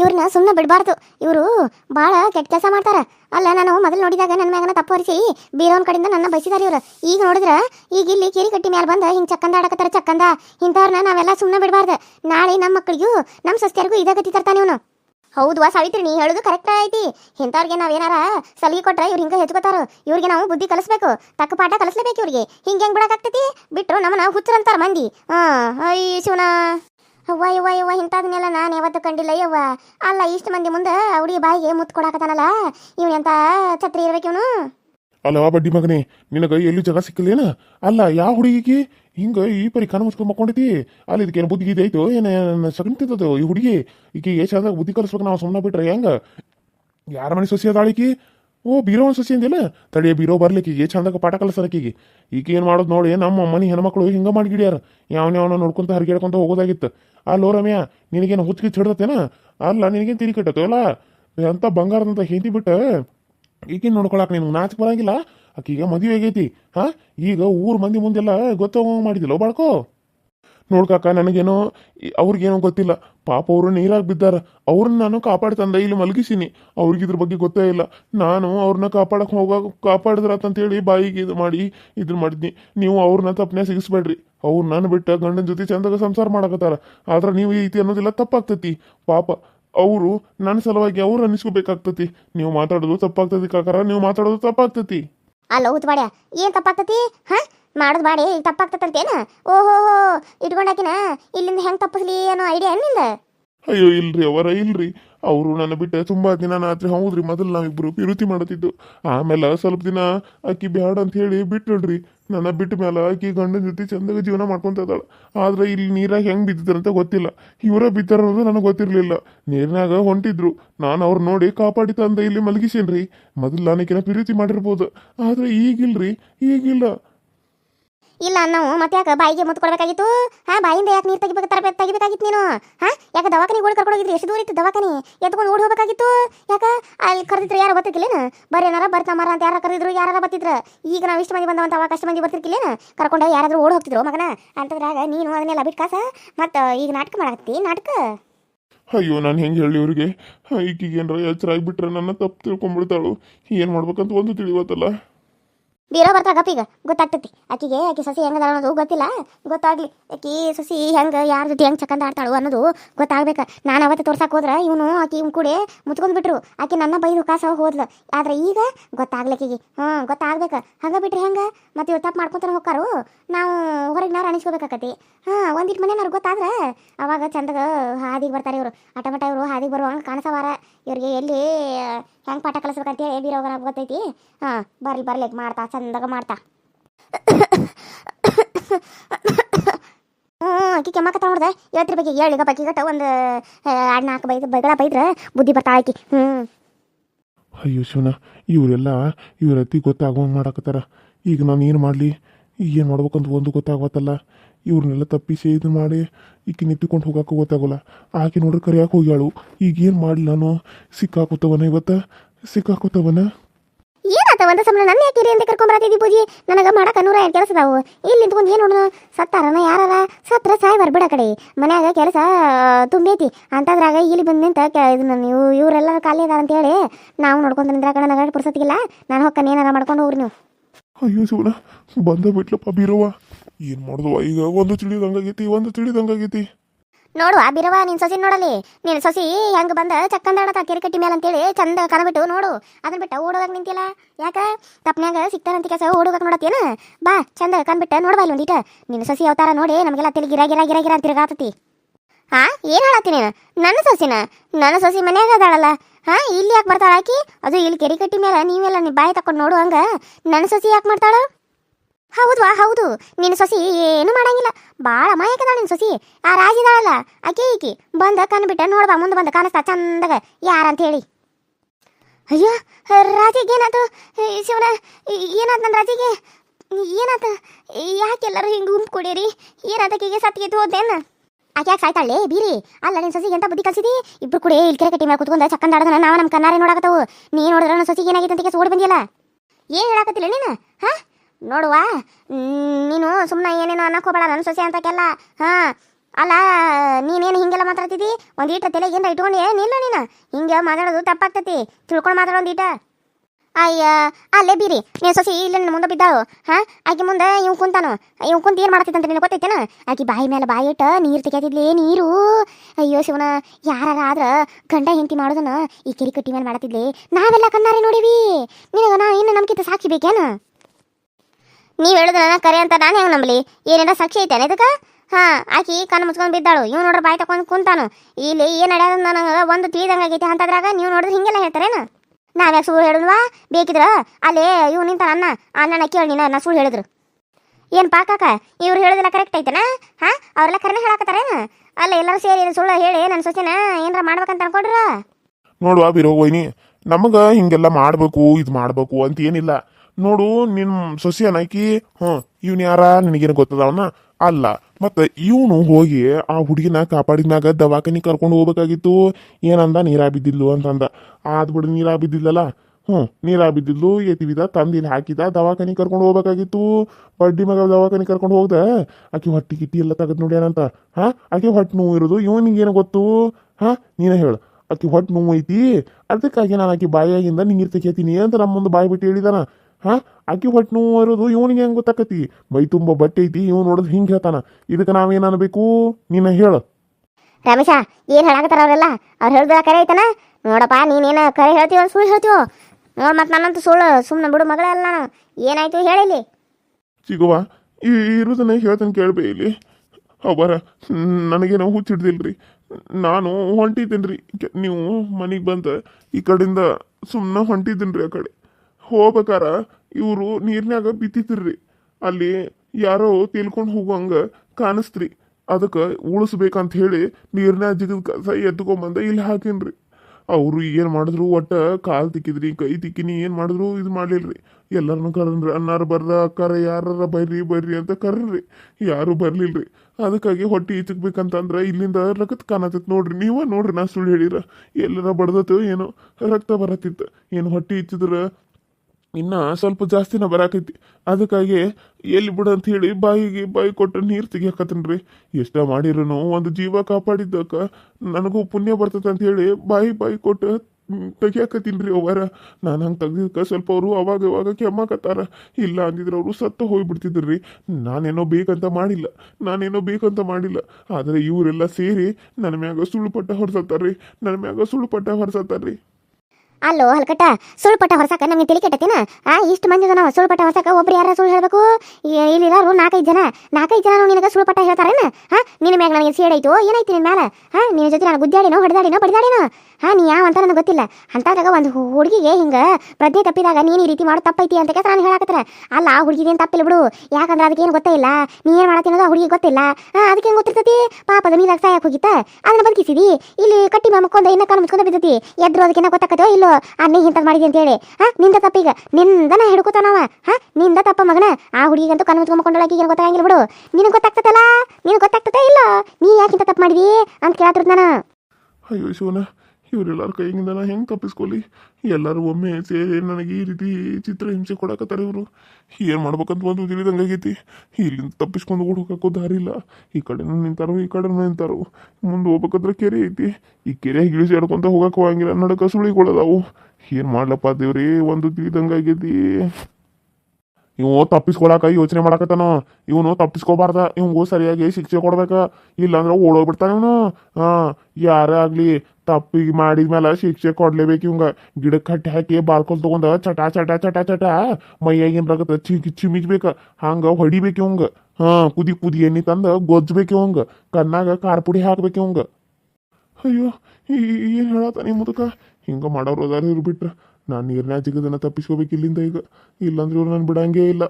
ಇವ್ರನ್ನ ಸುಮ್ಮನೆ ಬಿಡಬಾರ್ದು. ಇವರು ಭಾಳ ಕೆಟ್ಟ ಕೆಲಸ ಮಾಡ್ತಾರ. ಅಲ್ಲ, ನಾನು ಮೊದಲು ನೋಡಿದಾಗ ನನ್ನ ಮ್ಯಾಗನ ತಪ್ಪು ಹೊರಿಸಿ ಬೀರೋನ್ ಕಡೆಯಿಂದ ನನ್ನ ಬಯಸಿದಾರೆ ಇವರು. ಈಗ ನೋಡಿದ್ರೆ, ಈಗ ಇಲ್ಲಿ ಕೇರಿ ಕಟ್ಟಿ ಮೇಲೆ ಬಂದು ಹಿಂಗೆ ಚಕ್ಕಂದ ಆಡಕತ್ತಾರ, ಚಕ್ಕಂದ. ಇಂಥವ್ರನ್ನ ನಾವೆಲ್ಲ ಸುಮ್ಮನೆ ಬಿಡಬಾರ್ದು. ನಾಳೆ ನಮ್ಮ ಮಕ್ಕಳಿಗೂ ನಮ್ಮ ಸಸ್ಯರಿಗೂ ಇದೇ ಗತಿ ತರ್ತಾನೆ ಇವನು. ಹೌದು ವಾ ಸಾವಿತ್ರಿ, ನೀ ಹೇಳುದು ಕರೆಕ್ಟ್ ಐತಿ. ಇಂಥವ್ರಿಗೆ ನಾವೇನಾರ ಸಲಿಗೆ ಕೊಟ್ರೆ ಇವ್ರು ಹಿಂಗೆ ಹೆಚ್ಕೋತಾರ ಇವ್ರಿಗೆ ನಾವು ಬುದ್ಧಿ ಕಲಿಸ್ಬೇಕು. ತಕ್ಕ ಪಾಠ ಕಲಿಸ್ಲೇಬೇಕು ಇವ್ರಿಗೆ. ಹಿಂಗೆ ಹೆಂಗೆ ಬಿಡಕ್ಕಾಗ್ತೈತಿ ಬಿಟ್ಟರು ನಮ್ಮನ್ನ ಹುಚ್ಚರಂತಾರ ಮಂದಿ. ಹಾಂ, ಅಯ್ಯ ಶಿವನ ಅವ್ವ ಯವ್ವ ಯವ್ವ ಇಂಥದನ್ನೆಲ್ಲ ನಾನು ಯಾವತ್ತೂ ಕಂಡಿಲ್ಲ ಯವ್ವ ಅಲ್ಲ, ಇಷ್ಟು ಮಂದಿ ಮುಂದೆ ಹುಡುಗಿ ಬಾಯಿಗೆ ಮುತ್ತು ಕೊಡಾಕತ್ತಾನಲ್ಲ, ಇವನ್ ಎಂತ ಛತ್ರಿ ಇರ್ಬೇಕು ಇವನು? ಅಲ್ಲ ಬಡ್ಡಿ ಮಗನೇ, ನಿನಗ ಎಲ್ಲಿ ಜಾಗ ಸಿಕ್ಕಿಲ್ಲೇನ? ಅಲ್ಲ, ಯಾವ ಹುಡುಗಿಗೆ? ಹಿಂಗ ಈ ಪರಿ ಕಣ ಮುಚ್ಕೊಂಡ್ ಮಕ್ಕೊಂಡೈತಿ ಅಲ್ಲಿ ಇದಕ್ಕೆ ಬುದ್ಧಿ ಇದೆ ಆಯ್ತು ಏನ ಸಗಣಿತದ ಈ ಹುಡುಗಿ? ಈಕೆ ಚಂದಾಗ ಬುದ್ಧಿ ಕಲಿಸ್ಬೇಕು, ನಾವು ಸುಮ್ಮನೆ ಬಿಟ್ರೆ ಹೆಂಗ? ಯಾರ ಮನೆ ಸೊಸಿ ಅದಾಳಿಕಿ ಓ, ಬೀರೋ ಒಂದು ಸೊಸಿ ಅಂದಿಲ್ಲ ತಡಿಯ ಬೀರೋ, ಬರ್ಲಿಕ್ಕೆ ಈಗ ಚಂದಾಗ ಪಾಠ ಕಲಿಸ್ತಾರಕೀಗಿ ಈಗ ಏನು ಮಾಡೋದು ನೋಡಿ, ನಮ್ಮ ಮನೆ ಹೆಣ್ಮಕ್ಳು ಹಿಂಗ ಮಾಡಿಗಿಡ್ಯಾರ ಯಾವನ್ಯಾವನ ನೋಡ್ಕೊಂತ ಹರಿಗೇಡ್ಕೊಂತ ಹೋಗೋದಾಗಿತ್ತು. ಅಲ್ಲೋ ರಮ್ಯ, ನಿನಗೇನು ಹುಚ್ಚಿಗೆ ಹಿಡ್ದತ್ತೇನ? ಅಲ್ಲ, ನಿನಗೇನು ತಿರಿ ಕಟ್ಟತ್ತಲ್ಲ ಅಂತ ಬಂಗಾರದಂತ ಹಿಂದಿ ಬಿಟ್ಟು? ಈಗಿನ ನೋಡ್ಕೊಳಕ್ ನಿನ್ಗೆ ನಾಚಿಕೆ ಬರಂಗಿಲ್ಲ? ಈಗ ಮದುವೆ ಆಗೈತಿ. ಹಾ, ಈಗ ಊರು ಮಂದಿ ಮುಂದೆಲ್ಲ ಗೊತ್ತಾಗ ಮಾಡಿದಿಲ್ಲ ಬಾಳ್ಕೋ? ನೋಡ್ಕಾಕ ನನಗೇನೋ ಅವ್ರಿಗೇನೋ ಗೊತ್ತಿಲ್ಲ. ಪಾಪ ಅವರು ನೀರಾಗಿ ಬಿದ್ದಾರ. ಅವ್ರನ್ನ ನಾನು ಕಾಪಾಡ್ತಂದ ಇಲ್ಲಿ ಮಲಗಿಸಿನಿ. ಅವ್ರಿಗೆ ಇದ್ರ ಬಗ್ಗೆ ಗೊತ್ತೇ ಇಲ್ಲ. ನಾನು ಅವ್ರನ್ನ ಕಾಪಾಡಕ್ ಅಂತ ಹೇಳಿ ಬಾಯಿಗೆ ಇದು ಮಾಡಿ ಇದ್ರ ಮಾಡಿದ್ನಿ. ನೀವು ಅವ್ರನ್ನ ತಪ್ಪನೆ ಸಿಗಿಸ್ಬೇಡ್ರಿ. ಅವ್ರು ನಾನು ಬಿಟ್ಟ ಗಂಡನ ಜೊತೆ ಚಂದಾಗ ಸಂಸಾರ ಮಾಡಕತ್ತಾರ. ಆದ್ರೆ ನೀವು ಈ ರೀತಿ ಅನ್ನೋದಿಲ್ಲ, ತಪ್ಪಾಗ್ತತಿ. ಪಾಪ ಅವರು ನನ್ನ ಸಲುವಾಗಿ ಅವ್ರು ಅನ್ನಿಸ್ಕೋಬೇಕಾಗ್ತತಿ. ನೀವು ಮಾತಾಡೋದು ತಪ್ಪಾಗ್ತತಿ, ಕಾಕಾರ. ನೀವು ಮಾತಾಡೋದು ತಪ್ಪಾಗ್ತತಿ. ಅಲ್ಲ ಏನು ತಪ್ಪಾಗ್ತತಿ? ಹಾ? ಮಾಡೋದು ಬಾಡಿ ತಪ್ಪಾಗ್ತತಂತೇನ? ಓಹೋ ಇಟ್ಕೊಂಡಾಕಿನ ಇಲ್ಲಿಂದ ಹೆಂಗ್ ತಪ್ಪಿಸ್ಲಿ ಅನ್ನೋ ಐಡಿಯಾ ನಿಂದ? ಅಯ್ಯೋ, ಇಲ್ರಿ ಅವರ ಇಲ್ರಿ. ಅವರು ನನ್ನ ಬಿಟ್ಟ ತುಂಬಾ ದಿನ ರಾತ್ರಿ ಹೌದ್ರಿ, ಮೊದಲು ನಾವಿಬ್ರು ಪಿರುತಿ ಮಾಡತಿದ್ದು ಆಮೇಲೆ ಸ್ವಲ್ಪ ದಿನ ಆಕಿ ಬ್ಯಾಡ ಅಂತ ಹೇಳಿ ಬಿಟ್ಟಿಡ್ರಿ ನನ್ನ ಬಿಟ್ಟ ಮೇಲೆ ಆಕಿ ಗಂಡನ ಜೊತೆ ಚಂದಾಗ ಜೀವನ ಮಾಡ್ಕೊಂತ ಇದ್ದಾಳ. ಆದ್ರೆ ಇಲ್ಲಿ ನೀರಾಗ ಹೆಂಗ್ ಬಿದ್ದಿದ್ರಂತ ಗೊತ್ತಿಲ್ಲ. ಇವರ ಬಿದ್ದಾರ ಅನ್ನೋದು ನನಗೆ ಗೊತ್ತಿರ್ಲಿಲ್ಲ. ನೀರಿನಾಗ ಹೊಂಟಿದ್ರು. ನಾನು ಅವ್ರು ನೋಡಿ ಕಾಪಾಡಿ ತಂದ ಇಲ್ಲಿ ಮಲಗಿಸೇನ್ರಿ. ಮೊದಲು ನಾನಕಿನ ಪಿರುತಿ ಮಾಡಿರ್ಬೋದು. ಆದ್ರೆ ಈಗಿಲ್ರಿ. ಈಗಿಲ್ಲ. ಇಲ್ಲ ನಾವು ಮತ್ತೆ ಯಾಕೆ ಬಾಯಿಗೆ ಮುತ್ತು ಕೊಡಬೇಕಾಗಿತ್ತು? ಹಾ, ಬಾಯಿಂದ ಯಾಕೆ ನೀರು ತೆಗಿಬೇಕು ತರ ತೆಗಿಬೇಕಾಗಿತ್ತು ನೀನು? ಹಾ, ಯಾಕೆ ದವಾಖಾನೆ ಓಡಿ ಕರ್ಕೊಂಡೋಗಿದ್ರಿ ಎಷ್ಟು ದೂರ ಇತ್ತು ದವಾಖಾನೆ? ಎತ್ಕೊಂಡು ಓಡಿ ಹೋಗಬೇಕಾಗಿತ್ತು? ಯಾಕ? ಅಲ್ಲಿ ಕರೆದಿದ್ರು ಯಾರು ಬರ್ತಿರ್ಕಿಲ್ಲೇನ? ಬರೀ ಏನಾರ ಬರ್ತಾ ಮಾರ ಅಂತ ಯಾರು ಕರೆದಿದ್ರು ಯಾರು ಬರ್ತಿದ್ರು? ಈಗ ನಾವು ಇಷ್ಟು ಮಂದಿ ಬಂದವಂತ ಅವಾಗ ಅಷ್ಟು ಮಂದಿ ಬರ್ತಿರ್ಕಿಲ್ಲೇನ? ಕರ್ಕೊಂಡು ಯಾರಾದರೂ ಓಡಿ ಹೋಗ್ತಿದ್ರು ಮಗನ? ಅಂತಂದ್ರಾಗ ನೀನು ಅದನ್ನೆಲ್ಲ ಬಿಟ್ಟು ಕಾಸ? ಮತ್ತು ಈಗ ನಾಟಕ ಮಾಡಾಕತ್ತಿ, ನಾಟಕ? ಅಯ್ಯೋ, ನಾನು ಹೆಂಗೆ ಹೇಳಿ ಇವ್ರಿಗೆ? ಈಕಿಗೆ ಏನಾರ ಎಚ್ಚರ ಆಗಿಬಿಟ್ರೆ ನನ್ನ ತಪ್ಪು ತಿಳ್ಕೊಂಡ್ಬಿಡ್ತಾಳು ಏನು ಮಾಡ್ಬೇಕಂತ ಒಂದು ತಿಳಿವತ್ತಲ್ಲ. ಬೀರೋ ಬರ್ತಾ ಗಪ್ಪೀಗ ಗೊತ್ತಾಗ್ತೈತಿ. ಆಕಿಗೆ, ಆಕಿ ಸಸಿ ಹೆಂಗದ ಅನ್ನೋದು ಗೊತ್ತಿಲ್ಲ. ಗೊತ್ತಾಗ್ಲಿ. ಆಕಿ ಸಸಿ ಹೆಂಗ್, ಯಾರ ಜೊತೆ ಹೆಂಗ್ ಚಕಂದ ಆಡ್ತಾಳು ಅನ್ನೋದು ಗೊತ್ತಾಗ್ಬೇಕು. ನಾನು ಅವತ್ತು ತೋರ್ಸಕ್ಕೆ ಹೋದ್ರ ಇವನು, ಆಕಿ ಇವ್ನು ಕೂಡಿ ಮುಚ್ಕೊಂಡ್ ಬಿಟ್ರು ಆಕಿ ನನ್ನ ಬೈದು ಕಾಸ ಹೋದ್ಲು. ಆದ್ರೆ ಈಗ ಗೊತ್ತಾಗ್ಲಿಕ್ಕಿಗೆ ಹ್ಞೂ ಗೊತ್ತಾಗ್ಬೇಕು. ಹಂಗ ಬಿಟ್ರಿ ಹೆಂಗ? ಮತ್ತೆ ಇವ್ರು ತಪ್ಪು ಮಾಡ್ಕೊಂತಾನೆ ಹೋಗ್ಕಾರು ನಾವು ಹೊರಗೆ ನಾರು ಅನಿಸ್ಕೋಬೇಕಾಕತಿ. ಹಾಂ ಒಂದಿಟ್ಟು ಮನೆಯವ್ರು ಗೊತ್ತಾದ್ರೆ? ಅವಾಗ ಚಂದಗ ಹಾದಿಗೆ ಬರ್ತಾರೆ ಇವರು. ಆಟಮಟ ಇವರು ಹಾದಿಗೆ ಬರುವಂಗೆ ಕಾಣಿಸವಾರ. ಇವ್ರಿಗೆ ಎಲ್ಲಿ ಹೆಂಗೆ ಪಾಠ ಕಲಿಸ್ಬೇಕಂತೇಳಿ ಬೀರೋಗ ಗೊತ್ತೈತಿ. ಹಾಂ, ಬರ್ಲಿ ಬರ್ಲಿಕ್ಕೆ ಮಾಡ್ತಾ ಚಂದಾಗ ಮಾಡ್ತಾ. ಆಕಿ ಕೆಮ್ಮಕತ್ತ ನೋಡ್ದೆ. ಇವತ್ತರ ಬಗ್ಗೆ ಹೇಳಿ ಈಗ ಬಗ್ಗೆ ಗಟ್ಟ ಒಂದು ಎರಡು ನಾಲ್ಕು ಬೈದ ಬೈಗಳ ಬೈದ್ರೆ ಬುದ್ಧಿ ಬರ್ತಾ ಆಕಿ. ಹ್ಞೂ ಅಯ್ಯೋ ಶಿವನ ಇವರೆಲ್ಲ ಇವ್ರ ಅತಿ ಗೊತ್ತಾಗೋಂಗೆ ಮಾಡಾಕತ್ತಾರ. ಈಗ ನಾನು ಏನು ಮಾಡಲಿ? ಏನು ಮಾಡ್ಬೇಕಂತ ಒಂದು ಗೊತ್ತಾಗತ್ತಲ್ಲ ಇವ್ರನ್ನೆಲ್ಲ ತಪ್ಪಿಸಿ ಇದು ಮಾಡಿ ಈಕೆ ನೆತ್ತಿಕೊಂಡು ಹೋಗಕ್ಕೆ ಗೊತ್ತಾಗೋಲ್ಲ. ಆಕೆ ನೋಡ್ರಿ ಕರಿಯಾಕೆ ಹೋಗ್ಯಾಳು. ಈಗ ಏನು ಮಾಡಲಿ ನಾನು? ಸಿಕ್ಕಾಕೋತವನ ಇವತ್ತು? ಸಿಕ್ಕಾಕೋತವನ? ಏನಾತ ಒಂದ ಸಂಬಳ ನನ್ನ ಯಾಕೆ ಅಂತ ಕರ್ಕೊಂಡ್ ಕರ್ಕೊಂಬರತ್ತಿದ್ದಿ ಪೂಜಿ? ನನಗೆ ಮಾಡಕ ನೂರ ಎರಡು ಕೆಲಸ ಅದಾವು. ಇಲ್ಲಿ ನಿಂತ್ಕೊಂಡು ಏನು ನೋಡೋಣ ಸತ್ತಾರನ ಯಾರಾರ? ಸತ್ರ ಸಾಯ್ ಬರ್ಬಿಡ ಕಡೆ. ಮನ್ಯಾಗ ಕೆಲಸ ತುಂಬೈತಿ. ಅಂತದ್ರಾಗ ಇಲ್ಲಿ ಬಂದು ನಿಂತ ಇದನ್ನ ನೀವು ಇವರೆಲ್ಲ ಖಾಲಿ ಅದಾರ ಅಂತೇಳಿ ನಾವು ನೋಡ್ಕೊಂಡು ನಿಂದ್ರಾಗ ನನಗೆ ಪುರ್ಸತ್ತಿಗಿಲ್ಲ. ನಾನು ಹೊಕ್ಕನ ಏನಾರ ಮಾಡ್ಕೊಂಡು ಹೋಗ್ರಿ ನೀವು. ಅಯ್ಯೋ ಶಿವನ ಬಂದ ಬಿಟ್ಲಪ್ಪ ಬೀರವ್ವ. ಏನು ಮಾಡೋದು ಈಗ ಒಂದು ತಿಳಿದಂಗಾಗೈತಿ ಒಂದು ತಿಳಿದಂಗಾಗೈತಿ. ನೋಡುವ ಬಿರವ ನಿನ್ ಸೊಸಿ ನೋಡಲಿ. ನಿನ್ ಸೊಸಿ ಹೆಂಗ್ ಬಂದ? ಚಕ್ಕಂದಾಡತ ಕೆರಿಕಟ್ಟಿ ಮೇಲೆ ಅಂತೇಳಿ ಚಂದ ಕನಬಿಟ್ಟು ನೋಡು. ಅದನ್ನ ಬಿಟ್ಟ ಓಡೋದಾಗ ನಿಂತಿಲ್ಲ ಯಾಕ? ತಪ್ಪನ್ಯಾಗ ಸಿಗ್ತಾನಂತ ಕೆಸ ಓಡೋದಾಗ ನೋಡತ್ತೇನ ಬಾ, ಚಂದ ಕನ್ಬಿಟ್ಟ ನೋಡ್ಬಾ ಇಲ್ಲಿ ಒಂದಿಟ ನಿನ್ನ ಸೊಸಿ ಅವತಾರ ನೋಡಿ ನಮಗೆಲ್ಲ ತಿಳಿ ಗಿರ ಗಿರ ಗಿರ ಗಿರ ತಿರ್ಗಾತತಿ. ಹಾ, ಏನ್ ಹೇಳತ್ತೀನಿ ನನ್ನ ಸೊಸಿನ? ನನ್ನ ಸೊಸಿ ಮನ್ಯಾಗ ಅದಾಳಲ್ಲ. ಹಾ, ಇಲ್ಲಿ ಯಾಕೆ ಬರ್ತಾಳ ಆಕಿ? ಅದು ಇಲ್ಲಿ ಕೆರಿಕಟ್ಟಿ ಮೇಲೆ ನೀವೆಲ್ಲ ನೀ ಬಾಯಿ ತಕೊಂಡು ನೋಡು ಹಂಗ. ನನ್ನ ಸೊಸಿ ಯಾಕೆ ಮಾಡ್ತಾಳು? ಹೌದ್ವಾ, ಹೌದು. ನಿನ್ನ ಸೊಸಿ ಏನು ಮಾಡಂಗಿಲ್ಲ. ಭಾಳ ಅಮಾಯಕದ ನಿನ್ ಸೊಸಿ. ಆ ರಾಜಿದಾಳಲ್ಲ ಆಕೆ ಈಕಿ. ಬಂದ ಕಣ್ಬಿಟ್ಟ ನೋಡ್ಬಾ, ಮುಂದೆ ಬಂದ ಕಾಣಿಸ್ತಾ ಚಂದಾಗ. ಯಾರಂತ ಹೇಳಿ. ಅಯ್ಯೋ, ರಾಜಿಗೆ ಏನಾತು ಶಿವನ ಏನಾತ ನನ್ನ ರಾಜಿಗೆ? ಏನಾತ ಯಾಕೆಲ್ಲರೂ ಹಿಂಗೆ ಗುಂಪು ಕೊಡೀರಿ? ಕೀಗೆ ಸತ್ತಿಗೆ ಹೋದೇನ ಆಕೆ ಯಾಕೆ ಸಾಯ್ತಾಳೆ? ಬೀರಿ. ಅಲ್ಲ ನಿನ್ನ ಸೊಸಿಗೆ ಎಂತ ಬುದ್ಧಿ ಕಲ್ಸಿದಿ? ಇಬ್ರು ಕೂಡ ಇಲ್ಲಿ ಕೆರೆ ಕಟ್ಟಿ ಮೇಲೆ ಕುತ್ಕೊಂಡ ಚಕ್ಕಂದಾಡದನ ನಾವು ನಮ್ಮ ಕಣ್ಣಾರೆ ನೋಡಕತ್ತವು. ನೀ ನೋಡಿದ್ರೆ ನನ್ನ ಸೊಸಿಗೆ ಏನಾಗಿತ್ತು ಅಂತ ಓಡಿ ಬಂದಿಲ್ಲ ಏನು ಹೇಳಕತ್ತಿಲ್ಲ ನೀನು? ಹಾ? ನೋಡುವ. ನೀನು ಸುಮ್ಮನೆ ಏನೇನು ಅನ್ನಕ್ಕೆ ಹೋಗಬೇಡ, ನನ್ನ ಸೊಸೆ ಅಂತಕ್ಕೆಲ್ಲ. ಹಾಂ. ಅಲ್ಲ, ನೀನೇನು ಹಿಂಗೆಲ್ಲ ಮಾತಾಡ್ತಿದ್ದಿ? ಒಂದು ಈಟ ತಲೆಗೆ ಏನಾರ ಇಟ್ಕೊಂಡು ಏನಿಲ್ಲ ನೀನು. ಹಿಂಗೆ ಮಾತಾಡೋದು ತಪ್ಪಾಗ್ತತಿ. ತಿಳ್ಕೊಂಡು ಮಾತಾಡೋ ಒಂದೀಟ ಅಯ್ಯ, ಅಲ್ಲೇ ಬೀರಿ. ನೀನು ಸೊಸಿ ಇಲ್ಲ, ನಿನ್ನ ಮುಂದೆ ಬಿದ್ದಾಳು. ಹಾ? ಆಕೆ ಮುಂದೆ ಇವ್ ಕುಂತಾನು. ಇವ್ ಕುಂತ ಏನು ಮಾಡ್ತಿತ್ತಂತ ನಿನಗೆ ಗೊತ್ತೈತೇನ? ಆಕೆ ಬಾಯಿ ಮೇಲೆ ಬಾಯಿ ಇಟ್ಟ ನೀರು ತೆಗಿತಿದ್ಲಿ ನೀರು. ಅಯ್ಯೋ, ಶಿವನ ಯಾರ ಆದ್ರ ಗಂಡ ಹೆಂಡತಿ ಮಾಡೋದನ್ನ ಈ ಕೆರಿ ಕಟ್ಟಿ ಮೇಲೆ ಮಾಡತ್ತಿದ್ಲಿ ನಾವೆಲ್ಲ ಕಣ್ಣಾರೆ ನೋಡಿವಿ. ನಿನಗ ನಾ ಇನ್ನು ನಮ್ಗಿಂತ ಸಾಕ್ಷಿ ಬೇಕೇನ? ನೀವು ಹೇಳುದನ್ನ ಕರೆ ಅಂತ ನಾನು ಹೆಂಗೆ ನಂಬಲಿ? ಏನೇನ ಸಾಕ್ಷಿ ಐತೆ ಇದಕ್ಕೆ? ಹಾ, ಆಕಿ ಕಣ್ಣು ಮುಚ್ಕೊಂಡು ಬಿದ್ದಾಳು. ಇವ್ ನೋಡ್ರ ಬಾಯಿ ತಕೊಂಡು ಕುಂತಾನು. ಇಲ್ಲಿ ಏನು ನಡೆಯೋದು ನನಗೆ ಒಂದು ತಿಳಿದಂಗಾಗೈತೆ ಅಂತದ್ರಾಗ ನೀವು ನೋಡಿದ್ರೆ ಹಿಂಗೆಲ್ಲ ಹೇಳ್ತಾರೇನ? ನಾವ್ಯಾಕೆ ಸುಳ್ಳು ಹೇಳಿದ್ವಾ? ಬೇಕಿದ್ರ ಅಲ್ಲೇ ಇವ್ ನಿಂತ ಅನ್ನ. ಅಣ್ಣನ ಕೇಳಿ ನೀನು, ನಾ ಸುಳ್ಳು ಹೇಳಿದ್ರು. ಏನು ಪಾಕಾಕ ಇವ್ರು ಹೇಳೋದೆಲ್ಲ ಕರೆಕ್ಟ್ ಐತೆನಾ? ಹಾಂ, ಅವರೆಲ್ಲ ಕರೆನ ಹೇಳಕತ್ತಾರೇನು? ಅಲ್ಲ, ಎಲ್ಲರೂ ಸೇರಿ ಸುಳ್ಳು ಹೇಳಿ ನನ್ನ ಸೊಸೆನ ಏನಾರ ಮಾಡ್ಬೇಕಂತ ಅನ್ಕೊಂಡ್ರ? ನೋಡುವ ಬಿರೋ ವೈನಿ. ನಮಗೆ ಹಿಂಗೆಲ್ಲ ಮಾಡಬೇಕು, ಇದು ಮಾಡಬೇಕು ಅಂತ ಏನಿಲ್ಲ. ನೋಡು, ನಿನ್ ಸೊಸಿ ಅನಾಕಿ ಹ್ಞೂ ಇವ್ನ ಯಾರ ನಿನಗೇನು ಗೊತ್ತದವನ? ಅಲ್ಲ. ಮತ್ತೆ ಇವನು ಹೋಗಿ ಆ ಹುಡುಗಿನ ಕಾಪಾಡಿದ್ಮ್ಯಾಗ ದವಾಖಾನಿ ಕರ್ಕೊಂಡು ಹೋಗ್ಬೇಕಾಗಿತ್ತು. ಏನಂದ? ನೀರಾ ಬಿದ್ದಿದ್ಲು ಅಂತಂದ. ಆದ್ ಬಿಡು, ನೀರಾ ಬಿದ್ದಿಲ್ಲಲ್ಲ ಹ್ಞೂ ನೀರಾ ಬಿದ್ದಿದ್ಲು ಎತ್ತಿವಿದ ತಂದಿಲ್ಲಿ ಹಾಕಿದ ದವಾಖಾನಿ ಕರ್ಕೊಂಡು ಹೋಗ್ಬೇಕಾಗಿತ್ತು. ಬಡ್ಡಿ ಮಗ ದವಾಖಾನಿ ಕರ್ಕೊಂಡು ಹೋಗ್ದ? ಆಕೆ ಹೊಟ್ಟಿ ಗಿಟ್ಟಿ ಎಲ್ಲ ತೆಗೆದು ನೋಡ್ಯಾನಂತ ಹಾ, ಆಕೆ ಹೊಟ್ಟೆ ನೋವು ಇರೋದು, ಇವನಿಗೇನು ಗೊತ್ತು? ಹಾ, ನೀನೇ ಹೇಳು. ಆಕಿ ಹೊಟ್ಟೆ ನೋವು ಐತಿ. ಅದಕ್ಕಾಗಿ ನಾನು ಆಕಿ ಬಾಯಿಯಾಗಿಂದ ನೀರು ಹೇಳ್ತೀನಿ ಅಂತ ನಮ್ಮ ಮುಂದೆ ಬಾಯಿ ಬಿಟ್ಟು ಹೇಳಿದಾನ. ಹಾ? ಆಕಿ ಹೊಟ್ಟೆ ನೋವು ಇರೋದು ಇವನಿಗೆ ಹೆಂಗೆ ಗೊತ್ತಾಕತಿ? ಮೈ ತುಂಬ ಬಟ್ಟೆ ಐತಿ ಇವ್ ನೋಡಿದ್ರೆ ಹಿಂಗೆ ಹೇಳ್ತಾನ. ಇದಕ್ಕೆ ನಾವೇನು ಅನ್ಬೇಕು? ನೀನು ಹೇಳು. ರಮೇಶ ಏನು ಹೇಳಕತ್ತಾರ ಅವರೆಲ್ಲ? ಅವ್ರು ಹೇಳ್ದ ಕರೆ ಐತನ? ನೋಡಪ್ಪ ನೀನೇನು ಕರೆ ಹೇಳ್ತೀವೋ ಸುಳ್ಳು ಹೇಳ್ತೀವೋ ನೋಡ್ ಮತ್ತೆ ನನ್ನಂತೂ ಸುಳ್ಳು ಸುಮ್ಮನೆ ಬಿಡು ಮಗಳೆಲ್ಲ ನಾನು. ಏನಾಯ್ತು ಹೇಳಿಲಿ ಸಿಗುವ ಈ ಇರೋದನ್ನ ಹೇಳ್ತಾನೆ ಕೇಳ್ಬೇ ಇಲ್ಲಿ. ಅವರ ನನಗೇನೋ ಹುಚ್ಚಿಡ್ದಿಲ್ರಿ. ನಾನು ಹೊಂಟಿದ್ದೀನಿ ರೀ ನೀವು ಮನೆಗೆ ಬಂದ ಈ ಕಡೆಯಿಂದ ಸುಮ್ಮನೆ ಹೊಂಟಿದ್ದೀನಿ ಆ ಕಡೆ. ಹೋಗ್ಬೇಕಾರ? ಇವರು ನೀರ್ನ್ಯಾಗ ಬಿತ್ತಿತ್ರಿ ಅಲ್ಲಿ ಯಾರೋ ತಿಳ್ಕೊಂಡು ಹೋಗುವಂಗ ಕಾಣಿಸ್ತ್ರಿ. ಅದಕ್ಕೆ ಉಳಿಸ್ಬೇಕಂತ ಹೇಳಿ ನೀರ್ನ್ಯಾಗ ಜಿಗದ ಕಸ ಎತ್ಕೊಂಬಂದ ಇಲ್ಲಿ ಹಾಕಿನ್ರಿ. ಅವರು ಏನು ಮಾಡಿದ್ರು? ಒಟ್ಟ ಕಾಲು ತಿಕ್ಕಿದ್ರಿ, ಕೈ ತಿಕ್ಕಿನಿ, ಏನು ಮಾಡಿದ್ರು? ಇದು ಮಾಡಲಿಲ್ಲರಿ ಎಲ್ಲರನ್ನು ಕರನ್ರಿ ಅನ್ನಾರು ಬರ್ರ, ಅಕ್ಕಾರ ಯಾರ ಬರ್ರಿ ಬರ್ರಿ ಅಂತ ಕರ್ರಿ. ಯಾರು ಬರ್ಲಿಲ್ರಿ. ಅದಕ್ಕಾಗಿ ಹೊಟ್ಟೆ ಈಚಕ್ಬೇಕಂತಂದ್ರೆ ಇಲ್ಲಿಂದ ರಕ್ತ ಕಾಣತೈತಿ ನೋಡ್ರಿ. ನೀವು ನೋಡ್ರಿ ನಾ ಸುಳ್ಳು ಹೇಳಿರ. ಎಲ್ಲರ ಬಡ್ದತ್ತು ಏನೋ ರಕ್ತ ಬರತ್ತಿತ್ತು. ಏನು ಹೊಟ್ಟೆ ಇಚ್ಚಿದ್ರ ಇನ್ನ ಸ್ವಲ್ಪ ಜಾಸ್ತಿನ ಬರಾಕೈತಿ. ಅದಕ್ಕಾಗಿ ಎಲ್ಲಿ ಬಿಡು ಅಂತ ಹೇಳಿ ಬಾಯಿಗೆ ಬಾಯಿ ಕೊಟ್ಟು ನೀರು ತೆಗಿಯಾಕತ್ತನ್ರಿ. ಎಷ್ಟ ಮಾಡಿರೋನು ಒಂದು ಜೀವ ಕಾಪಾಡಿದ್ದಕ್ಕ ನನಗೂ ಪುಣ್ಯ ಬರ್ತದೆ ಅಂತ ಹೇಳಿ ಬಾಯಿ ಬಾಯಿ ಕೊಟ್ಟು ತೆಗಿಯಾಕತ್ತೀನಿ ಅವರ ನಾನು ಹಂಗೆ ತೆಗ್ದಿದ್ಕ ಸ್ವಲ್ಪ ಅವರು ಅವಾಗ ಅವಾಗ ಕೆಮ್ಮಕತ್ತಾರ. ಇಲ್ಲ ಅಂದಿದ್ರೆ ಅವರು ಸತ್ತು ಹೋಗಿಬಿಡ್ತಿದ್ರು ರೀ ನಾನೇನೋ ಬೇಕಂತ ಮಾಡಿಲ್ಲ. ನಾನೇನೋ ಬೇಕಂತ ಮಾಡಿಲ್ಲ. ಆದರೆ ಇವರೆಲ್ಲ ಸೇರಿ ನನ್ನ ಮ್ಯಾಗ ಸುಳ್ಳು ಪಟ್ಟ ಹೊರಸತ್ತಾರ್ರಿ. ನನ್ನ ಮ್ಯಾಗ ಸುಳ್ಳು ಪಟ್ಟ ಹೊರಸತ್ತಾರ್ರಿ. ಅಲ್ಲೋ, ಹಲ್ಕಟ್ಟ ಸುಳ್ಳು ಪಟ್ಟ ಹೊರಸಾಕ ನಮಗೆ ತಲೆ ಕೆಟ್ಟತಿನ? ಆ, ಇಷ್ಟು ಮಂದಿ ಜನ ಸುಳ್ಳು ಪಟ್ಟ ಹೊರಸಾಕ ಒಬ್ರು ಯಾರ ಸುಳ್ಳು ಹೇಳಬೇಕು? ಇಲ್ಲಿರೋರು ನಾಲ್ಕೈದು ಜನ. ನಾಲ್ಕೈದು ಜನ ನಿನಗೆ ಸುಳ್ಳು ಪಟ್ಟ ಹೇಳ್ತಾರೇನ ಹಾ, ನಿನ್ನ ಮ್ಯಾಗ ನನಗೆ ಸೇಡೈತು ಏನಾಯ್ತು ನಿನ್ನ ಮ್ಯಾಲ? ಹಾ, ನಿನ್ನ ಜೊತೆ ನಾನು ಗುದ್ದಾಡಿನೋ, ಹೊಡೆದಾಡಿನೋ, ಬಡಿದಾಡಿನೋ? ಹಾ, ನೀ ಯಾವ ಅಂತ ನನಗೆ ಗೊತ್ತಿಲ್ಲ. ಅಂತಾದಾಗ ಒಂದು ಹುಡುಗಿಗೆ ಹಿಂಗೆ ಪ್ರಜ್ಞೆ ತಪ್ಪಿದಾಗ ನೀನು ಈ ರೀತಿ ಮಾಡೋ ತಪ್ಪೈತಿ ಅಂತ ಕೇಳ್ತಾ ನಾನು ಅಲ್ಲ, ಆ ಹುಡುಗಿದೇನು ತಪ್ಪಿಲ್ಲ ಬಿಡು. ಯಾಕಂದ್ರೆ ಅದಕ್ಕೆ ಏನು ಗೊತ್ತೇ ಇಲ್ಲ. ನೀ ಏನು ಮಾಡತ್ತೀನಿ ಆ ಹುಡುಗಿ ಗೊತ್ತಿಲ್ಲ. ಹಾ, ಅದಕ್ಕೆ ಹೆಂಗೆ ಗೊತ್ತಿರ್ತತಿ? ಪಾಪದ ನೀರಾಗ ಸಾಯಕ್ಕೆ ಹೋಗಿತ್ತ. ಅದನ್ನ ಬದುಕಿಸಿದಿ ಇಲ್ಲಿ ಕಟ್ಟಿ ಮಕ್ಕೊಂದ ಇನ್ನ ಕಾಲು ಮುಚ್ಕೊಂಡ ಬಿದ್ದತಿ. ಎದ್ರು ಅದಕ್ಕೆ ಗೊತ್ತಾಕತ್ತೋ ಇಲ್ಲೋ? ಅನ್ನಿ ಇಂಥದ್ದು ಮಾಡಿದಿ ಅಂತ ಹೇಳಿ. ಹಾ? ನಿಂದ ತಪ್ಪೀಗ ನಿಂದನ ಹಿಡ್ಕೋತಾನವ ಹಾ? ನಿಂದ ತಪ್ಪ ಮಗನ. ಆ ಹುಡುಗಿಗಂತೂ ಕಣ್ಣು ಮುಚ್ಕೊಂಡ್ ಮಕ್ಕೊಂಡಳಾಕಿ ಏನು ಗೊತ್ತಾಗಂಗಿಲ್ಲ ಬಿಡು. ನಿನಗೆ ಗೊತ್ತಾಗ್ತದಲ್ಲ? ನಿನಗೆ ಗೊತ್ತಾಗ್ತದೆ ಇಲ್ಲ? ನೀ ಯಾಕಿಂತ ತಪ್ಪು ಮಾಡಿದಿ? ಅಂತ ಕೇಳ್ತಿರ್ತಾನ ನಾನು. ಅಯ್ಯೋ ಶಿವನ ಇವರೆಲ್ಲರ ಕೈಯಿಂದ ನಾ ಹೆಂಗೆ ತಪ್ಪಿಸ್ಕೊಲಿ ಎಲ್ಲರೂ ಒಮ್ಮೆ ಸೇರಿ ನನಗೆ ಈ ರೀತಿ ಚಿತ್ರ ಹಿಂಸೆ ಕೊಡಕತ್ತಾರೆ ಇವರು. ಏನು ಮಾಡ್ಬೇಕಂತ ಒಂದು ತಿಳಿದಂಗಾಗೈತಿ ಇಲ್ಲಿಂದ ತಪ್ಪಿಸ್ಕೊಂಡು ಹೋಗಕ್ಕೂ ದಾರಿ ಇಲ್ಲ. ಈ ಕಡೆನೂ ನಿಂತಾರೋ, ಈ ಕಡೆನೂ ನಿಂತಾರೋ. ಮುಂದೆ ಹೋಗ್ಬೇಕಂದ್ರೆ ಕೆರೆ ಐತಿ. ಈ ಕೆರೆ ಗಿಳಿಸಿ ಆಡ್ಕೊಂತ ಹೋಗಕ್ಕೆ ಹೋಗಂಗಿಲ್ಲ ನಡಕ ಸುಳಿಗಳದಾವು. ಏನು ಮಾಡ್ಲಪ್ಪ ದೇವ್ರಿ, ಒಂದು ತಿಳಿದಂಗಾಗೈತಿ ಇವು ತಪ್ಪಿಸ್ಕೊಳಕ ಯೋಚನೆ ಮಾಡಕತ್ತಾನ. ಇವನು ತಪ್ಪಿಸ್ಕೋಬಾರ್ದ. ಇವಂಗೂ ಸರಿಯಾಗಿ ಶಿಕ್ಷೆ ಕೊಡ್ಬೇಕ. ಇಲ್ಲಾಂದ್ರೆ ಓಡೋಗ್ಬಿಡ್ತಾನ ಇವನು. ಹಾ, ಯಾರೇ ಆಗ್ಲಿ ತಪ್ಪಿಗೆ ಮಾಡಿದ್ಮೇಲೆ ಶಿಕ್ಷೆ ಕೊಡ್ಲೇಬೇಕು ಇವಂಗ ಗಿಡಕ್ಕೆ ಕಟ್ಟಿ ಹಾಕಿ ಬಾಲ್ಕೊಲ್ ತಗೊಂಡ ಚಟ ಚಟ ಚಟ ಚಟ ಮೈಯಾಗಿನ ರಗತ ಚಿಗಿ, ಚಿಮಿಜ್ಬೇಕ. ಹಂಗ ಹೊಡಿಬೇಕು ಇವಂಗ ಹಾ, ಕುದಿ ಕುದಿ ಎಣ್ಣೆ ತಂದು ಗೊಜ್ಬೇಕು ಇವಂಗ ಕಣ್ಣಾಗ ಖಾರ ಪುಡಿ ಹಾಕ್ಬೇಕು ಇವಂಗ ಅಯ್ಯೋ ಏನು ಹೇಳತ್ತಾನೆ ಮುದುಕ? ಹಿಂಗ ಮಾಡೋರು ಅದಾರ ಇವ್ರು ಬಿಟ್ರ. ನಾನು ನೀರಿನ ಜಿಗದನ್ನ ತಪ್ಪಿಸ್ಕೋಬೇಕು ಇಲ್ಲಿಂದ ಈಗ. ಇಲ್ಲಾಂದ್ರೆ ಇವ್ರು ನಾನು ಬಿಡಂಗೇ ಇಲ್ಲ.